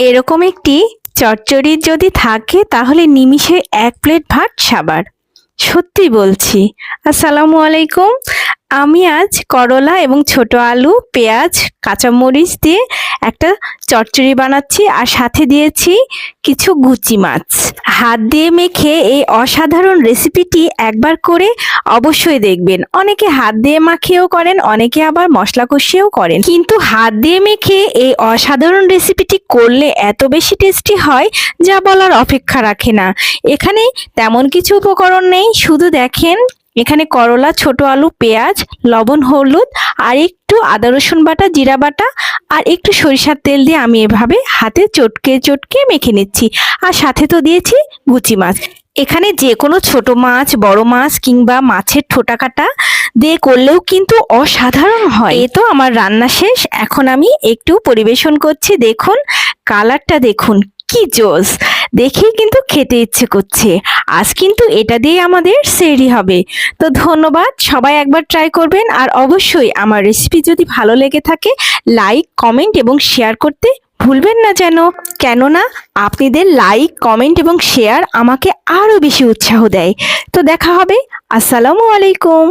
এরকম একটি চচ্চড়ি যদি থাকে, তাহলে নিমিষে এক প্লেট ভাত সাবার। সত্যি বলছি। আসসালামু আলাইকুম। আমি আজ করলা এবং ছোট আলু, পেঁয়াজ, কাঁচামরিচ দিয়ে একটা চচ্চড়ি বানাচ্ছি আর সাথে দিয়েছি কিছু গুচি মাছ। হাত দিয়ে মেখে এই অসাধারণ রেসিপিটি একবার করে অবশ্যই দেখবেন। অনেকে হাত দিয়ে মাখিয়েও করেন, অনেকে আবার মশলা কষিয়েও করেন। কিন্তু হাত দিয়ে মেখে এই অসাধারণ রেসিপিটি করলে এত বেশি টেস্টি হয় যা বলার অপেক্ষা রাখে না। এখানে তেমন কিছু উপকরণ নেই, শুধু দেখেন এখানে করলা, ছোট আলু, পেঁয়াজ, লবণ, হলুদ আর একটু আদা, রসুন বাটা, জিরা বাটা আর একটু সরিষার তেল দিয়ে আমি এভাবে হাতে চটকে চটকে মেখে নিচ্ছি। আর সাথে তো দিয়েছি গুচি মাছ। এখানে যে কোনো ছোট মাছ, বড় মাছ কিংবা মাছের ঠোঁটা কাটা দিয়ে করলেও কিন্তু অসাধারণ হয়। এ তো আমার রান্না শেষ। এখন আমি একটু পরিবেশন করছি। দেখুন, কালারটা দেখুন, কি জোস! দেখেই কিন্তু খেতে ইচ্ছে করছে। আজ কিন্তু এটা দিয়ে আমাদের সেরি হবে। তো ধন্যবাদ, সবাই একবার ট্রাই করবেন আর অবশ্যই আমার রেসিপি যদি ভালো লেগে থাকে লাইক কমেন্ট এবং শেয়ার করতে ভুলবেন না যেন। কেননা, আপনাদের লাইক কমেন্ট এবং শেয়ার আমাকে আরও বেশি উৎসাহ দেয়। তো দেখা হবে, আসসালামু আলাইকুম।